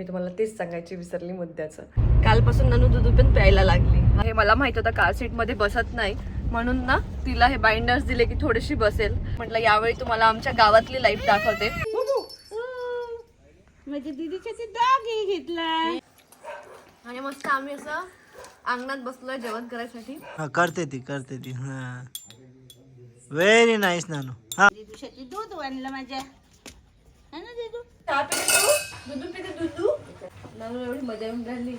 मी तुम्हाला तेच सांगायची विसरली मुद्द्याचं. कालपासून ननू दुधू पण प्यायला लागली. हे मला माहीत होतं कार सीटमध्ये बसत नाही. म्हणून ना तिला हे बाइंडर्स दिले की थोडीशी बसेल. म्हटलं यावेळी तुम्हाला आमच्या गावातली लाईफ दाखवते. माझ्या दीदीच्या ते डॉगी घेतलाय. आणि मस्त आम्ही असं अंगणात बसलोय जेवण करायसाठी. हा करते ती करते ती. हा. व्हेरी नाईस नानू. हा. दीदूसाठी दूध आणलं माझ्या. है ना दीदू चहा पिते तू? दुधू पिते दुधू नानू एवढी मजा येऊन राहिली.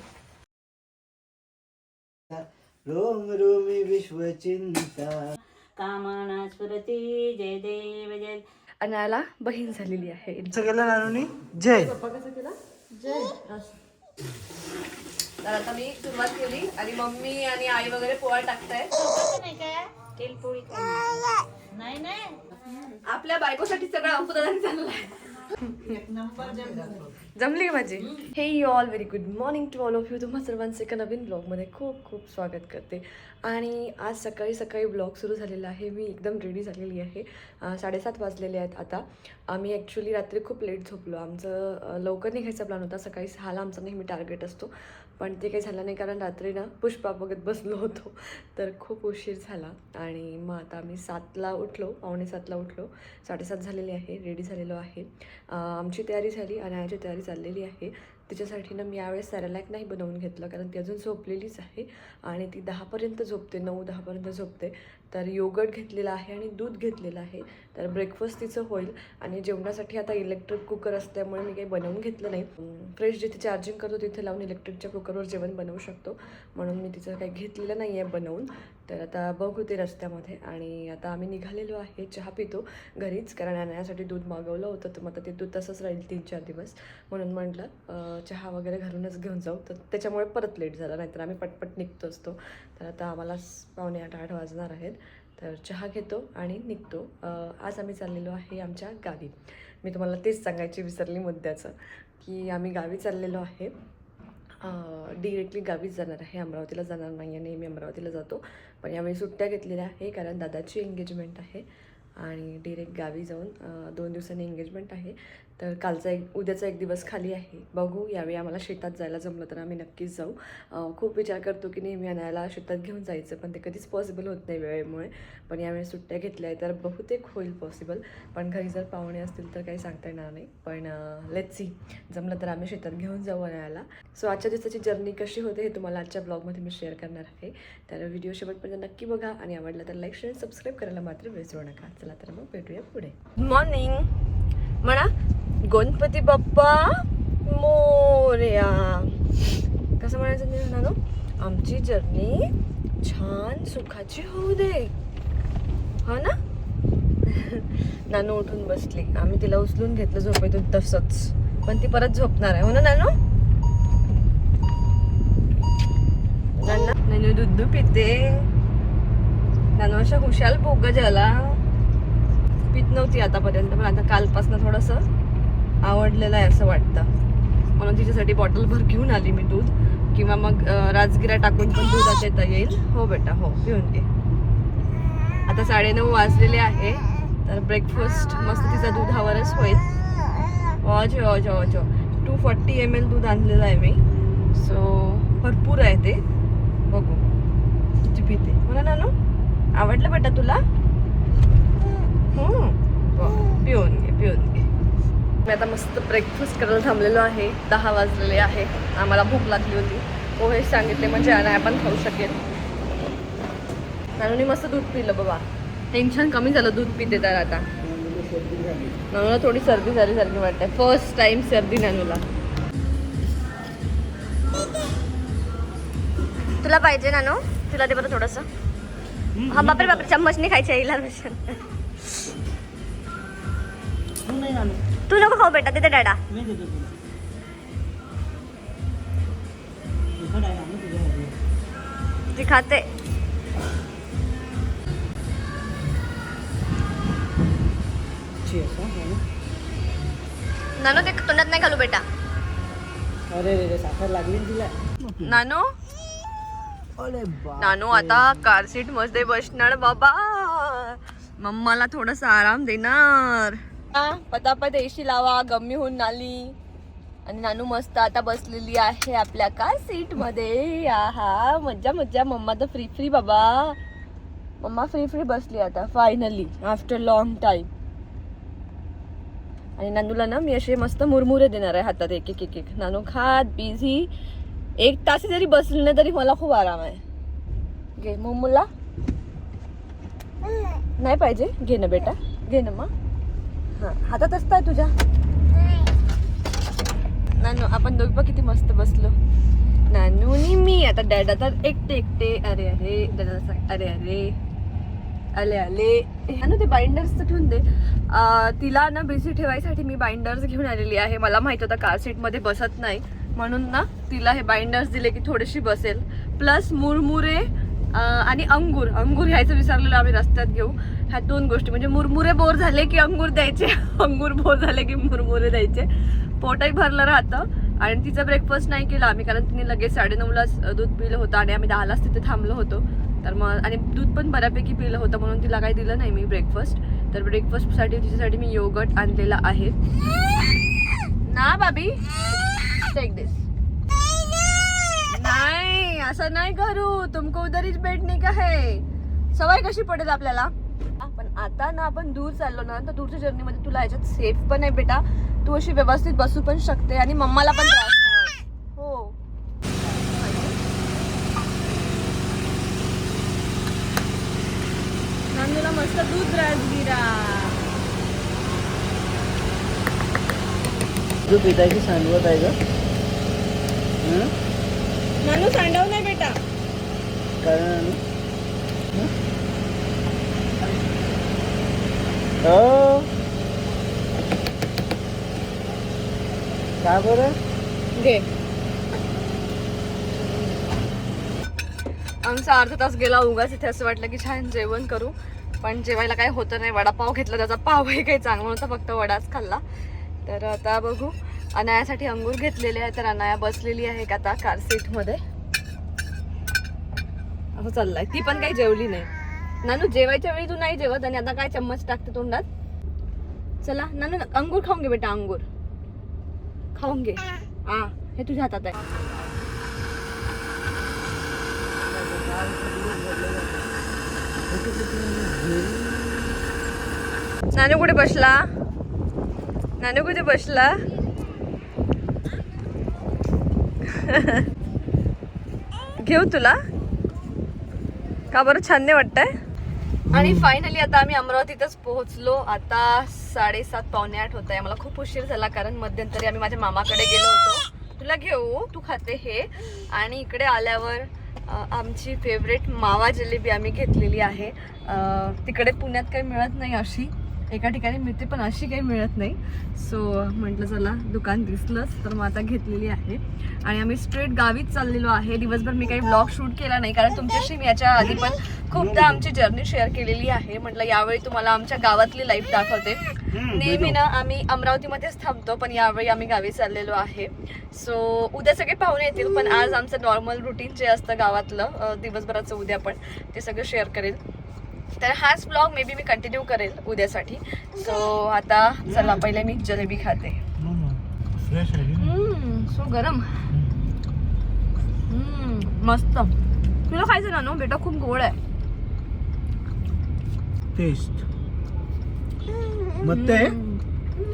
रोम रोमी विश्वचिंता कामना स्फुरती जय देव जय। अनाला बहीण झालेली आहे. केलं नानूनी? जय. केला? तर आता मी सुरुवात केली आणि मम्मी आणि आई वगैरे पोळा टाकताय. नाही का तेल पोळी. नाही नाही. आपल्या बायकोसाठी सगळं अपुदान चाललंय. जमली का माझी? Hey you all very good morning to all of you तुम्हा सर्वांचे एका नवीन ब्लॉगमध्ये खूप खूप स्वागत करते. आणि आज सकाळी सकाळी ब्लॉग सुरू झालेला आहे. मी एकदम रेडी झालेली आहे. साडेसात वाजलेले आहेत आता. आम्ही ॲक्च्युली रात्री खूप लेट झोपलो. आमचं लवकर निघायचा प्लॅन होता. सकाळी सहाला आमचा नेहमी टार्गेट असतो. पण ते काही झालं नाही कारण रात्री ना पुष्पा बघत बसलो होतो. तर खूप उशीर झाला आणि मग आता आम्ही सातला उठलो पावणे सातला उठलो. साडेसात झालेली आहे रेडी झालेलो आहे. आमची तयारी झाली अनायाची तयारी चाललेली आहे. तिच्यासाठी ना मी यावेळेस सॅरलॅक नाही बनवून घेतलं कारण ती अजून झोपलेलीच आहे आणि ती दहापर्यंत झोपते नऊ दहापर्यंत झोपते. तर योगट घेतलेलं आहे आणि दूध घेतलेलं आहे. तर ब्रेकफास्ट तिचं होईल. आणि जेवणासाठी आता इलेक्ट्रिक कुकर असल्यामुळे मी काही बनवून घेतलं नाही. फ्रेश जिथे चार्जिंग करतो तिथे लावून इलेक्ट्रिकच्या कुकरवर जेवण बनवू शकतो. म्हणून मी तिचं काही घेतलेलं नाही आहे बनवून. तर आता बघू ते रस्त्यामध्ये. आणि आता आम्ही निघालेलो आहे चहा पितो घरीच. कारण आणण्यासाठी दूध मागवलं होतं. तर मग आता ते दूध तसंच राहील तीन चार दिवस. म्हणून म्हटलं चहा वगैरे घरूनच घेऊन जाऊ. तर त्याच्यामुळे परत लेट झाला. नाहीतर आम्ही पटपट निघतो असतो तर आता आम्हाला पावणे आठ आठ वाजणार आहेत. तर चहा घेतो आणि निघतो. आज आम्ही चाललेलो आहे आमच्या गावी. मी तुम्हाला तेच सांगायची विसरली मुद्द्याचं की आम्ही गावी चाललेलो आहे. डिरेक्टली गावीच जाणार आहे. अमरावतीला जाणार नाही आहे नेहमी अमरावतीला जातो. पण यावेळी सुट्ट्या घेतलेल्या आहे कारण दादाची एंगेजमेंट आहे. आणि डिरेक्ट गावी जाऊन दोन दिवसांनी एंगेजमेंट आहे. तर कालचा एक उद्याचा एक दिवस खाली आहे. बघू यावेळी आम्हाला शेतात जायला जमलं तर आम्ही नक्कीच जाऊ. खूप विचार करतो की नेहमी आणायला शेतात घेऊन जायचं पण ते कधीच पॉसिबल होत नाही वेळेमुळे. पण यावेळी सुट्ट्या घेतल्या आहे तर बहुतेक होईल पॉसिबल पण घरी जर पाहुणे असतील तर काही सांगता येणार नाही. पण लेट सी जमलं तर आम्ही शेतात घेऊन जाऊ आणायला सो आजच्या दिवसाची जर्नी कशी होते हे तुम्हाला आजच्या ब्लॉगमध्ये मी शेअर करणार आहे. तर व्हिडिओ शेवटपर्यंत नक्की बघा आणि आवडला तर लाईक शेअर सबस्क्राईब करायला मात्र विसरू नका. चला तर मग भेटूया पुढे. मॉर्निंग म्हणा गणपती बाप्पा मोर्या. कसं म्हणायचं मी म्हणालो? आमची जर्नी छान सुखाची होऊ दे. हो ना? नानू उठून बसली. आम्ही तिला उचलून घेतलं झोपेतून तसंच. पण ती परत झोपणार आहे. हो ना नानू? नानू दूध पिते. नानू अशा हुशाल पोग झाला पित नव्हती आतापर्यंत पण आता कालपासनं थोडंसं. आवडलेलं आहे असं वाटतं. म्हणून तिच्यासाठी बॉटल भर घेऊन आली मी दूध. किंवा मग राजगिरा टाकून पण दुधात येता येईल. हो बेटा हो घेऊन घे. आता साडेनऊ वाजलेले आहे. तर ब्रेकफास्ट मस्त तिचा दुधावरच होईल. ऑज ऑज ऑज टू फॉर्टी एम एल दूध आणलेलं आहे मी. सो भरपूर आहे ते. बघू. किती पिते. म्हणा ना आवडलं बेटा तुला? हम्म. पिऊन घे पिऊन घे. मी आता मस्त ब्रेकफास्ट करायला थांबलेलो आहे. दहा वाजलेले आहे. आम्हाला भूक लागली होती. पोहे सांगितले म्हणजे आणि आपण खाऊ शकेल. नानूने मस्त दूध पिलं बाबा. टेन्शन कमी झालं दूध पिते तर आता. नानूला थोडी सर्दी झाली सारखी वाटते. फर्स्ट टाइम सर्दी नानूला. तुला पाहिजे नानू? तुला दे बरं थोडस. हा बापरे बापरे चम्मचने खायचे येईल तू नको खाऊ बेटा तिथे डाडा. ती खाते. नानू. ते तोंडात नाही घालू बेटा. अरे रे साखर लागली तिला. नानू? नानू आता कार सीटमध्ये बसणार बाबा. मम्माला थोडासा आराम देणार. पतापत एशी लावा गम्मी होऊन आली आणि नानू मस्त आता बसलेली आहे आपल्या का सीटमध्ये आहा मज्जा मज्जा. मम्मा तर फ्री फ्री बाबा. मम्मा फ्री फ्री बसली आता फायनली आफ्टर लॉंग टाइम आणि नानूला ना मी असे मस्त मुरमुरे देणार आहे हातात एक एक एक एक. नानू खात बिझी एक तास जरी बसली ना तरी मला खूप आराम आहे. घे मुला नाही पाहिजे? घे ना बेटा. घे ना मग. हां. हातात असताय तुझ्या? नानू आपण दोघी पण किती मस्त बसलो. नानू मी आता डॅडा तर एकटे एकटे. अरे अरे डॅडा अरे अरे. आले आले. ना ते बाइंडर्स तर ठेवून दे. तिला ना बिझी ठेवायसाठी मी बाइंडर्स घेऊन आलेली आहे. मला माहीत होतं कार सीटमध्ये बसत नाही. म्हणून ना तिला हे बाइंडर्स दिले की थोडीशी बसेल. प्लस मुरमुरे आणि अंगूर. अंगूर घ्यायचं विसरलेलं आम्ही रस्त्यात घेऊ ह्या दोन गोष्टी. म्हणजे मुरमुरे बोर झाले की अंगूर द्यायचे. अंगूर बोर झाले की मुरमुरे द्यायचे. पोटही भरलं राहतं. आणि तिचा ब्रेकफास्ट नाही केला आम्ही कारण तिने लगेच साडेनऊलाच दूध पिलं होतं आणि आम्ही दहालाच तिथे थांबलो होतो. तर मग आणि दूध पण बऱ्यापैकी पिलं होतं म्हणून तिला काही दिलं नाही मी ब्रेकफास्ट तर ब्रेकफास्टसाठी तिच्यासाठी मी योगट आणलेला आहे. ना बाबी टेक दिस असं नाही करू. तुमको उधरीच नाही का है सवय कशी पडेल आपल्याला? पण आता ना आपण दूर चाललो ना तर दूरच्या जर्नीमध्ये तुला याच्यात सेफ पण आहे बेटा. तू अशी व्यवस्थित बसू पण शकते आणि मम्माला पण त्रास नाही हो. नांदूला मस्त दूध राजगिरा तू पिताची सांगवत आहे का नानू सांडव नाही बेटा. कारण हं? हो का बरं? घे. आमचा अर्धा तास गेला उगाच इथे असं वाटलं की छान जेवण करू. पण जेवायला काही होतं नाही. वडापाव घेतला त्याचा पावही काही चांगला नव्हता फक्त वडाच खाल्ला. तर आता बघू. अनायासाठी अंगूर घेतलेले आहे तर अनाया बसलेली आहे का आता कार सीटमध्ये असं चाललंय. ती पण काही जेवली नाही. नानू जेवायच्या वेळी तू नाही जेवत आणि आता काय चम्मच टाकते तोंडात? चला नानू अंगूर खाऊन घे बेटा अंगूर. खाऊन घे. हा हे तुझ्या हातात आहे. नानू कुठे बसला? नानू कुठे बसला? घेऊ तुला. का बरं छान नाही वाटतंय? आणि फायनली आता आम्ही अमरावतीतच पोहोचलो. आता साडेसात पावणे आठ होत आहे मला खूप उशीर झाला कारण मध्यंतरी आम्ही माझ्या मामाकडे गेलो होतो. तुला घेऊ? तू खाते हे. आणि इकडे आल्यावर आमची फेवरेट मावा जिलेबी आम्ही घेतलेली आहे. तिकडे पुण्यात काही मिळत नाही अशी. एका ठिकाणी मिळते पण अशी काही मिळत नाही. सो म्हटलं चला दुकान दिसलंच तर मग आता घेतलेली आहे. आणि आम्ही स्ट्रेट गावीच चाललेलो आहे. दिवसभर मी काही ब्लॉग शूट केला नाही कारण तुमच्याशी मी याच्या आधी पण खूपदा आमची जर्नी शेअर केलेली आहे. म्हटलं यावेळी तुम्हाला आमच्या गावातली लाईफ दाखवते. नेहमी ना आम्ही अमरावतीमध्येच थांबतो पण यावेळी आम्ही गावी चाललेलो आहे. सो उद्या सगळे पाहुणे येतील पण आज आमचं नॉर्मल रुटीन जे असतं गावातलं दिवसभराचं उद्या पण ते सगळं शेअर करेल. तर हाच blog may be me continue करेल उद्यासाठी. सो आता चला पहिले मी जलेबी खाते. फ्रेश आहे. सो गरम. हम्म, मस्त. तुला खायचं ना नो बेटा खूप गोड आहे. टेस्ट हम्म.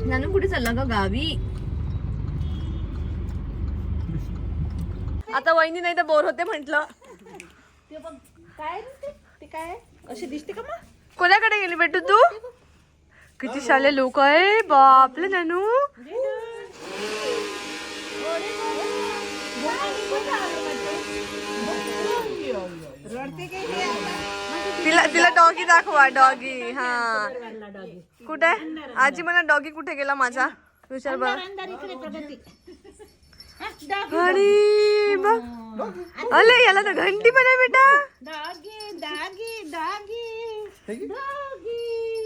नानू कुठे चालला ग गावी? आता वहिनी नाही तर बोर होते म्हंटल. काय ते? काय अशी दिसते का मग? कोणाकडे गेली बेटू तू? किती शाले लोक आहे बापले नानू. तिला तिला डॉगी दाखवा डॉगी हा. कुठे? आजी मला डॉगी कुठे गेला माझा? विचार बरं. आणि अले याला तर घंटी पण आहे बेटा. दागी दागी दागी दागी.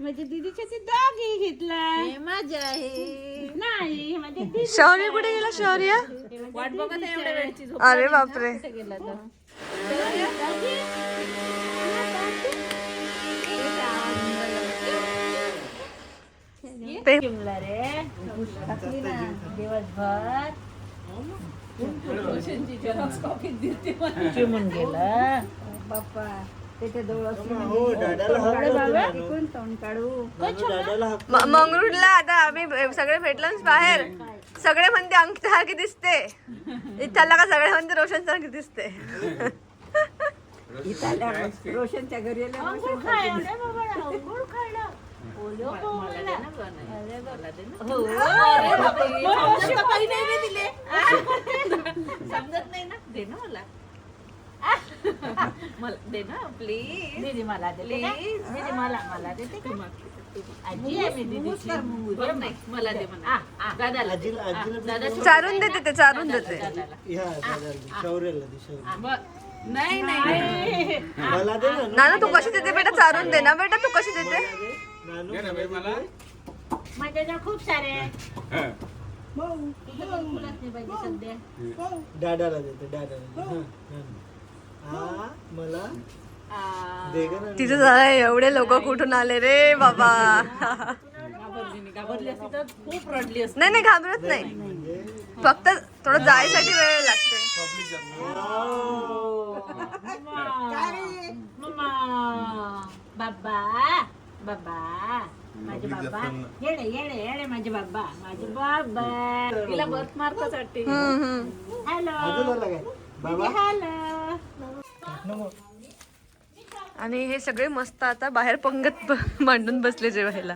माझ्या दीदीच्या ते दागी घेतलाय. माझ्या आहे. नाही माझ्या दीदी शौर्य कुठे गेला शौर्य? वाट बघत एवढ्या वेळची अरे बापरे. गेला काढू नानू दादाला. हाक म- मंगरुळला आता आम्ही सगळे भेटलो बाहेर. सगळे म्हणते अंकिता सारखी दिसते. इथला का सगळे म्हणते रोशन सारखी दिसते. रोशनच्या घरी आल्या रोशन समजत नाही ना दे ना. मला. मला दे ना प्लीज दीदी मला देते का? दीदी मला मला देते का? आजी आहे मी दीदीची. बरं नाही मला दे म्हणा. दादाला दे. आजीला आजीला पण दादा चारून देते ते चारून देते. दादाला. ह्या शौर्याला दे शौर्य ब- नाही नाही. मला दे ना नानू तू कशी देते बेटा? चारून दे ना बेटा तू कशी देते? नानू मला. दे. माझ्याजवळ खूप सारे. आहे. तुझं पण मुलाच नाही पाहिजे सध्या. दादाला देते दादाला दे. हा, नानू. हा मला? दे ग नानू. तिचं झालं एवढे लोक कुठून आले रे बाबा? घाबरली नाही घाबरली असती तर खूप रडली असती. नाही नाही घाबरत नाही. म्हणजे फक्त थोडं जायसाठी वेळ लागते मम्मा बाबा. बाबा माझे बाबा. येडे येडे येडे माझे बाबा. माझे बाबा. तिला बर्थ मार्कच वाटते. हम्म, हम्म. हॅलो. अजून आला काय? बाबा? हॅलो. नको. आणि हे सगळे मस्त आता बाहेर पंगत मांडून बसले जेवायला.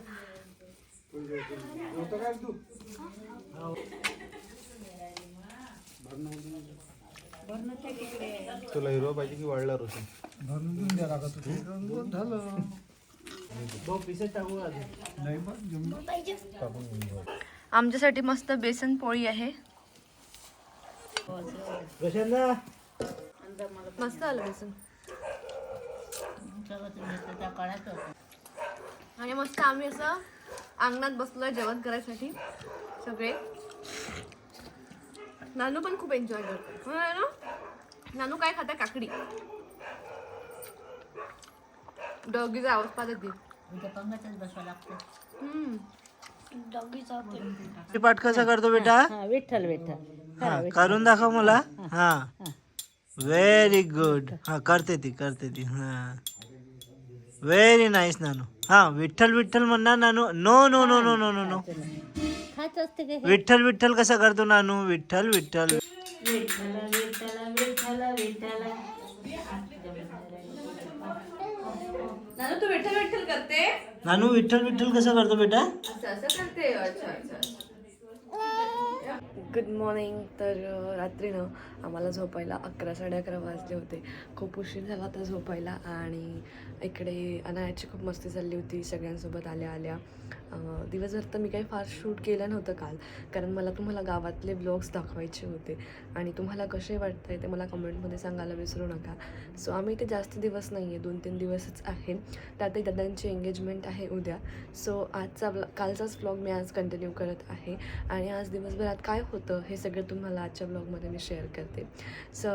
तुला हिरो पाहिजे की वाढला रोशन? भाऊ पिसेत टाकू का अजून आमच्यासाठी मस्त बेसन पोळी आहे. मस्त आलं बेसन. आणि मस्त आम्ही असं अंगणात बसलोय जेवण करायसाठी सगळे. नानू पण खूप एन्जॉय करतो हो नानू. नानू काय खाता? काकडी. डॉगीचा आवाज पाहत हम्म. पाठ कसा करतो बेटा? हा विठ्ठल विठ्ठल. हा करून दाखव मला. हा. व्हेरी गुड हा करते ती करते ती. हा. व्हेरी नाईस नानू. हा विठ्ठल विठ्ठल म्हणणार नानू. No no no no no no no खात असते का विठ्ठल विठ्ठल कसा करतो नानू? विठ्ठल विठ्ठल. नानू तू विठ्ठल विठ्ठल करते? नानू विठ्ठल विठ्ठल कसा करतो बेटा? असं असं करते? अच्छा अच्छा गुड मॉर्निंग तर अ, रात्रीनं आम्हाला झोपायला अकरा साडे अकरा वाजले होते. खूप उशीर झाला होता झोपायला आणि इकडे अनायाची खूप मस्ती चालली होती. सगळ्यांसोबत आल्या आल्या. दिवसभर तर मी काही फार शूट केलं नव्हतं काल. कारण मला तुम्हाला गावातले ब्लॉग्स दाखवायचे होते. आणि तुम्हाला कसे वाटतंय ते मला कमेंटमध्ये सांगायला विसरू नका. सो आम्ही इथे जास्त दिवस नाही आहे दोन तीन दिवसच आहे. त्यातही दादांची एंगेजमेंट आहे उद्या. सो आजचा ब्ल कालचाच ब्लॉग मी आज कंटिन्यू करत आहे. आणि आज दिवसभरात काय होतं हे सगळं तुम्हाला आजच्या ब्लॉगमध्ये मी शेअर करते. सो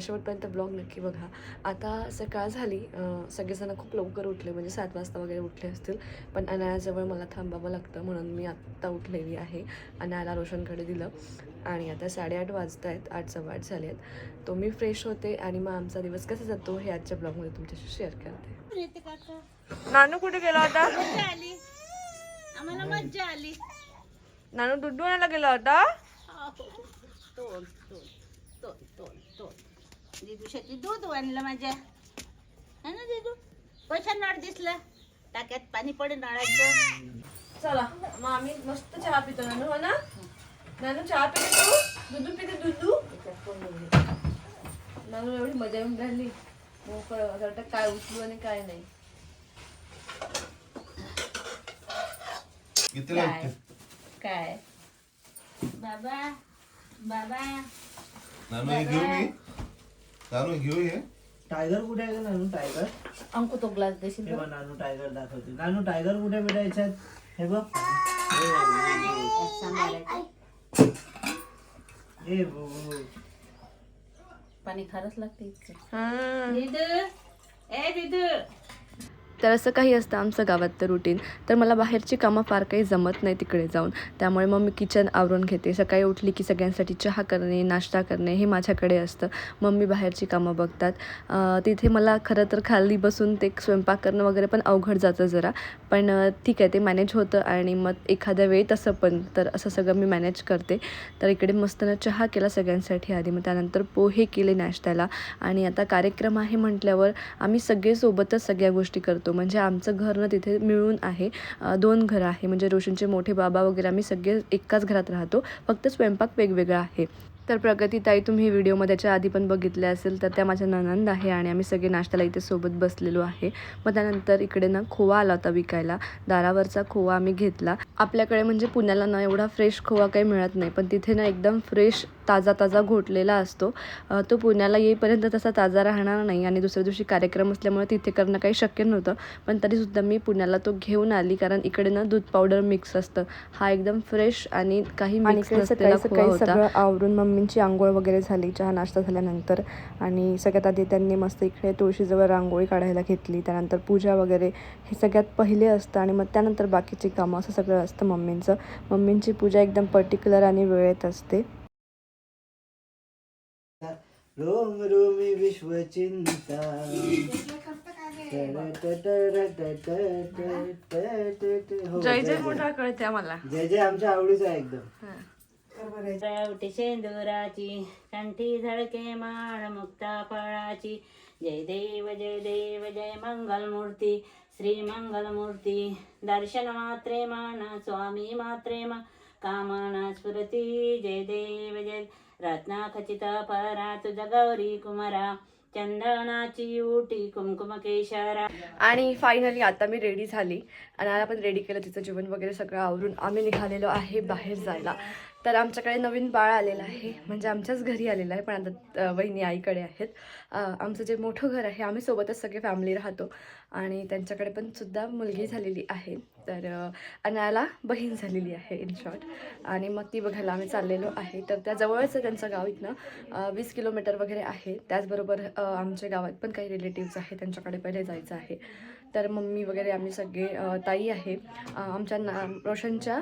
शेवटपर्यंत ब्लॉग नक्की बघा. आता सकाळ झाली. सगळेजणं सगळेजण खूप लवकर उठले म्हणजे सात वाजता वगैरे उठले असतील. पण अनायाजवळ मला थांबावं लागतं म्हणून मी आत्ता उठलेली आहे. अनायाला रोशनकडे दिलं. आणि आता साडेआठ वाजत आहेत आठ सव्वा आठ झाले आहेत तो मी फ्रेश होते आणि मग आमचा दिवस कसा जातो हे आजच्या ब्लॉगमध्ये तुमच्याशी शेअर करते. नानू कुठे गेला होता आम्हाला मज्जा आली. नानू दूध आणायला गेला होता? दूध आणलं माझ्या. है ना दिदू? कशा नळ दिसलं. टाक्यात पाणी पडे नळाचं. चला मग आम्ही मस्त चहा पितो नानू हो ना? नानू चहा पिते तू दुधू पिते दुधू नानू एवढी मजा येऊन राहिली मोकळं असं वाटतं काय उचलू आणि काय नाही काय काय बाबा बाबा नानू हे घेऊ मी नानू घेऊ हे टायगर कुठे आहे का नानू टायगर अंकु तो ग्लास देशील हे बघ नानू टायगर दाखवते नानू टायगर कुठे बेटा याच्यात हे बघ ए बघू पाणी खारच लागते इतकं. तर असं काही असतं आमचं गावातलं रुटीन तर मला बाहेरची कामं फार काही जमत नाही तिकडे जाऊन. त्यामुळे मग मी किचन आवरून घेते. सकाळी उठली की सगळ्यांसाठी चहा करणे नाश्ता करणे हे माझ्याकडे असतं. मम्मी बाहेरची कामं बघतात. तिथे मला खरं तर खाली बसून ते स्वयंपाक करणं वगैरे पण अवघड जातं जरा. पण ठीक आहे ते मॅनेज होतं आणि मग एखाद्या वेळी तसं पण तर असं सगळं मी मॅनेज करते. तर इकडे मस्तनं चहा केला सगळ्यांसाठी आधी मग त्यानंतर पोहे केले नाश्त्याला. आणि आता कार्यक्रम आहे म्हटल्यावर आम्ही सगळे सोबतच सगळ्या गोष्टी करतो. म्हणजे आमचं घर ना तिथे मिळून आहे. दोन घरं आहे. म्हणजे रोशनचे मोठे बाबा वगैरे आम्ही सगळे एकाच घरात राहतो. फक्त स्वयंपाक वेगवेगळा आहे. तर प्रगतीताई तुम्ही व्हिडिओमध्ये त्याच्या आधी पण बघितले असेल तर त्या माझ्या ननंद आहे आणि आम्ही सगळे नाश्त्याला इथे सोबत बसलेलो आहे. मग त्यानंतर इकडे ना खोवा आला होता विकायला. दारावरचा खोवा आम्ही घेतला. आपल्याकडे म्हणजे पुण्याला ना एवढा फ्रेश खोवा काही मिळत नाही पण तिथे ना एकदम फ्रेश ताजा ताजा घोटलेला असतो. तो पुण्याला येईपर्यंत तसा ताजा राहणार नाही आणि दुसऱ्या दिवशी कार्यक्रम असल्यामुळे तिथे करणं काही शक्य नव्हतं. पण तरीसुद्धा मी पुण्याला तो घेऊन आली कारण इकडे ना दूध पावडर मिक्स असतं. हा एकदम फ्रेश आणि काही मिक्स नसलेला खोवा होता. सगळं आवरून मम्मींची आंघोळ वगैरे झाली चहा नाश्ता झाल्यानंतर आणि सगळ्यात आधी त्यांनी मस्त इकडे तुळशीजवळ रांगोळी काढायला घेतली त्यानंतर पूजा वगैरे हे सगळ्यात पहिले असतं आणि मग त्यानंतर बाकीची कामं असं सगळं असतं मम्मींचं. मम्मींची पूजा एकदम पर्टिक्युलर आणि वेळेत असते. रोम रोमी विश्वचिंता हो, जय जय मोठा कळते आम्हाला जय जय आमच्या आवडीचा आहे एकदम. रावटी शेंदुराची कंठी झळके माळ मुक्ता फळाची. जय देव जय देव जय मंगलमूर्ती श्री मंगलमूर्ती. दर्शन मात्रे माना स्वामी मात्रे मा कामाना स्फुरती जय देव जय रत्ना खचित परा तुझ गौरी कुमारा चंदनाची उटी कुमकुम केशरा आणि फायनली आता मी रेडी झाली. आणि आता आपण रेडी केलं तिचं जेवण वगैरे सगळं आवरून आम्ही निघालेलो आहे बाहेर जायला. तर आमच्याकडे नवीन बाळ आलेलं आहे. म्हणजे आमच्याच घरी आलेलं आहे पण आता वहिनी आईकडे आहेत. आमचं जे मोठं घर आहे आम्ही सोबतच सगळे फॅमिली राहतो. आणि त्यांच्याकडे पण सुद्धा मुलगी झालेली आहे. तर अनायाला बहीण झालेली आहे इन शॉर्ट आणि मग ती बघायला आम्ही चाललेलो आहे. तर त्या जवळच त्यांचं गाव इथनं. वीस किलोमीटर वगैरे आहे. त्याचबरोबर आमच्या गावात पण काही रिलेटिव्ज आहे त्यांच्याकडे पहिले जायचं आहे. तर मम्मी वगैरे आम्ही सगळे ताई आहे. आमच्या ना रोशनच्या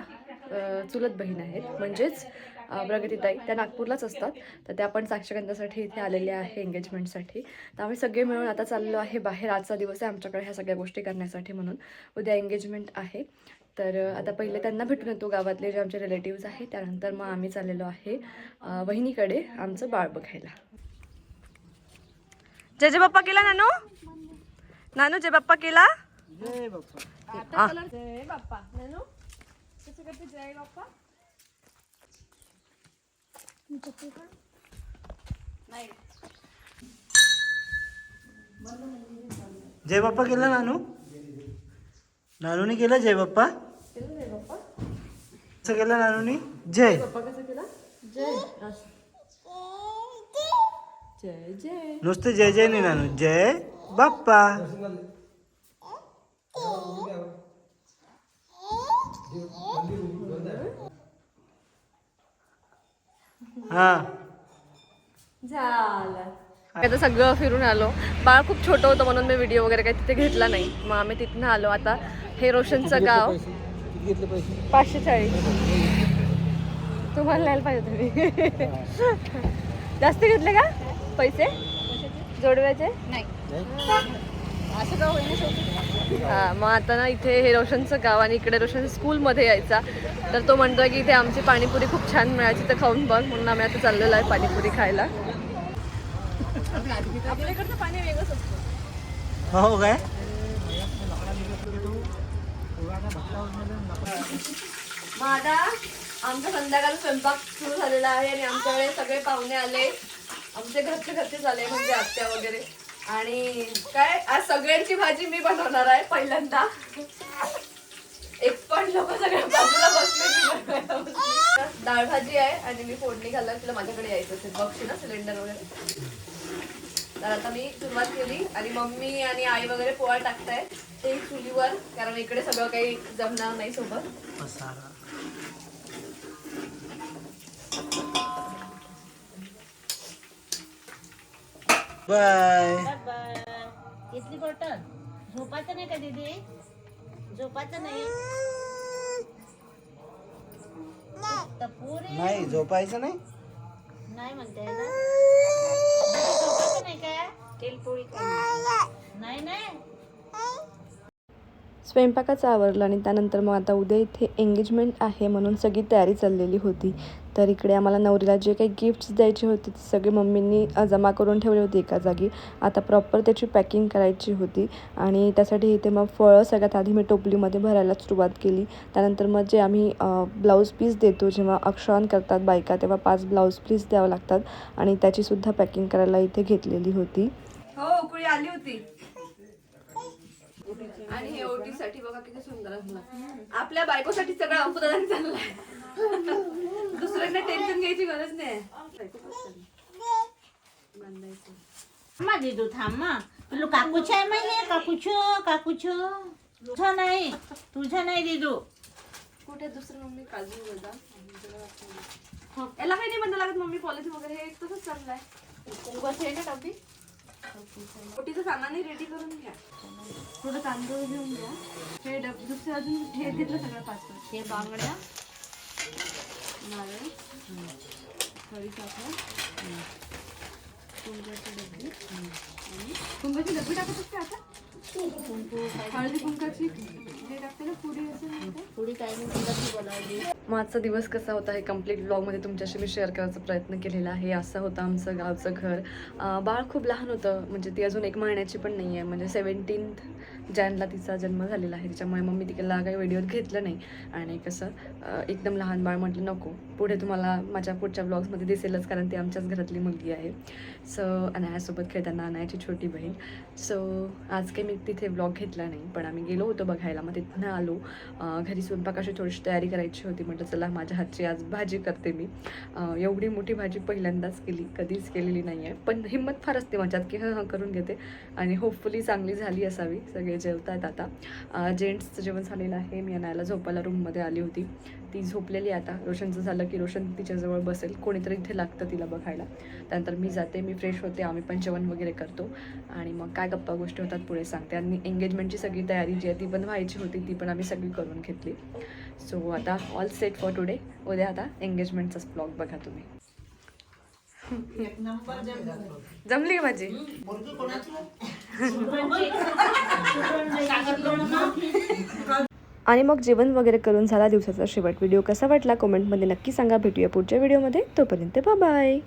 चुलत बहीण आहेत. म्हणजेच प्रगतीताई त्या नागपूरलाच असतात. तर त्या पण साक्षगंधासाठी इथे आलेल्या आहे एंगेजमेंटसाठी तर आम्ही सगळे मिळून आता चाललो आहे बाहेर. आजचा दिवस आहे आमच्याकडे ह्या सगळ्या गोष्टी करण्यासाठी म्हणून. उद्या एंगेजमेंट आहे. तर आता पहिले त्यांना भेटून येतो गावातले जे आमचे रिलेटिव्ज आहेत. त्यानंतर मग आम्ही चाललेलो आहे अ, वहिनीकडे आमचं बाळ बघायला. जय जय बाप्पा केला नानू? नानू जय बाप्पा केला जय बाप्पा आ. जय बाप्पा नानू कसं करते जय बाप्पा जय बाप्पा केला नानू? नानूने केलं जय बाप्पा? कसं केलं नानूनी? जय. जय जय. नुसतं जय जय नाही नानू. जय बाप्पा. हा. झालं. आता सगळं फिरून आलो. बाळ खूप छोटं होतं म्हणून मी व्हिडिओ वगैरे काही तिथे घेतला नाही. मग आम्ही तिथनं आलो. आता हे रोशनचं गाव. पाचशे चाळीस तुम्हाला नाही पाहिजे तुम्ही जास्त घेतले का? पैसे? जोडव्याचे? असं हा मग आता ना इथे हे रोशनचं गाव आणि इकडे रोशन स्कूलमध्ये यायचा. तर तो म्हणतोय की इथे आमची पाणीपुरी खूप छान मिळायची तर खाऊन बघ. म्हणून आम्ही आता चाललेलो आहे पाणीपुरी खायला. आपल्याकडचं पाणी वेगळंच असतं. हो काय? मग आता आमचा संध्याकाळ स्वयंपाक सुरू झालेला आहे आणि आमच्याकडे सगळे पाहुणे आले. आमचे घरचे घरचेच आले म्हणजे आत्या वगैरे. आणि काय आज सगळ्यांची भाजी मी बनवणार आहे पहिल्यांदा. एक पण लोक सगळ्या बाजूला बसले डाळ भाजी आहे आणि मी फोडणी घालणार तुला माझ्याकडे यायचं असेल. बघशी ना सिलेंडर वगैरे. तर आता मी सुरुवात केली आणि मम्मी आणि आई वगैरे पोळा टाकताय ते चुलीवर कारण इकडे सगळं काही जमणार नाही सोबत. बाय बॉटल झोपाचं नाही का दीदी? झोपाचं नाही? तर पुरी. नाही झोपायचं नाही? नाही म्हणते ना. दीदी, झोपाचं नाही का? तेलपोळी नाही नाही. स्वयंपाकाचं आवरलं आणि त्यानंतर मग आता उद्या इथे एंगेजमेंट आहे म्हणून सगळी तयारी चाललेली होती. तर इकडे आम्हाला नवरीला जे काही गिफ्ट्स द्यायचे होते ते सगळे मम्मींनी जमा करून ठेवले होते एका जागी. आता प्रॉपर त्याची पॅकिंग करायची होती. आणि त्यासाठी इथे मग फळं सगळ्यात आधी मी टोपलीमध्ये भरायला सुरुवात केली. त्यानंतर मग जे आम्ही ब्लाऊज पीस देतो जेव्हा अक्षरण करतात बायका तेव्हा पाच ब्लाऊज पीस द्यावं लागतात. आणि त्याचीसुद्धा पॅकिंग करायला इथे घेतलेली होती. हो उकळी आली होती. आणि हे ओटीसाठी बघा किती सुंदर असलं. आपल्या बायकोसाठी सगळं अपुदान चाललंय. दुसऱ्यांना टेन्शन घ्यायची गरज नाही. थांबा दीदू थांबा तुला काकूच आहे? हे काकूच काकूच तुझं नाही. तुझं नाही दीदू. कुठे दुसरं मम्मी? काजू बदाम. याला काही नाही म्हणता लागत मम्मी पॉलिसी वगैरे हे तसंच चाललंय. कुंकवाचं हे का टॉपी ओटीचं सामानही रेडी करून घ्या. थोडं तांदूळ घेऊन घ्या. हे डब दुसरं अजून हे घेतलं सगळं पाच हे बांगड्या. नारळ. हळदी साखर. कुंकवाची डब्बी आणि कुंकवाची डब्बी टाकत असते आता? हळदी कुंकाची. हे टाकते ना पुडी थोडी काही मग आजचा दिवस कसा होता हे कंप्लीट ब्लॉगमध्ये तुमच्याशी मी शेअर करायचा प्रयत्न केलेला आहे. असं होतं आमचं गावचं घर. बाळ खूप लहान होतं. म्हणजे ती अजून एक महिन्याची पण नाही आहे म्हणजे सेवन्टीन्थ जॅनला तिचा जन्म झालेला आहे त्याच्यामुळे मग मी तिला काही व्हिडिओत घेतलं नाही. आणि कसं एकदम लहान बाळ म्हटलं नको पुढे तुम्हाला माझ्या पुढच्या ब्लॉग्समध्ये दिसेलच कारण ती आमच्याच घरातली मुलगी आहे. सो अनायासोबत खेळताना अनायाची छोटी बहीण. सो आज काही मी तिथे ब्लॉग घेतला नाही पण आम्ही गेलो होतो बघायला. मग तिथनं आलो. घरी स्वयंपाकाशी थोडीशी तयारी करायची होती. म्हटलं चला माझ्या हातची आज भाजी करते मी. एवढी मोठी भाजी पहिल्यांदाच केली. कधीच केलेली नाही आहे पण हिंमत फार असते माझ्यात की हां हां करून घेते. आणि होपफुली चांगली झाली असावी सगळे. जेवत आहेत आता जेंट्सचं जेवण झालेलं आहे. मी अनायला झोपायला रूममध्ये आली होती. ती झोपलेली आहे आता. रोशनचं झालं की रोशन तिच्याजवळ बसेल. कोणीतरी इथे लागतं तिला बघायला. त्यानंतर मी जाते. मी फ्रेश होते. आम्ही पण जेवण वगैरे करतो. आणि मग काय गप्पा गोष्टी होतात पुढे सांगते. आणि एंगेजमेंटची सगळी तयारी जी आहे ती पण व्हायची होती. ती पण आम्ही सगळी करून घेतली. सो आता ऑल सेट फॉर टुडे उद्या आता एंगेजमेंटचाच ब्लॉग बघा तुम्ही. जमली का माझी आणि मग जेवण वगैरे करून झाला दिवसाचा शेवट व्हिडिओ. कसा वाटला कमेंटमध्ये नक्की सांगा. भेटूया पुढच्या व्हिडिओमध्ये तोपर्यंत बाय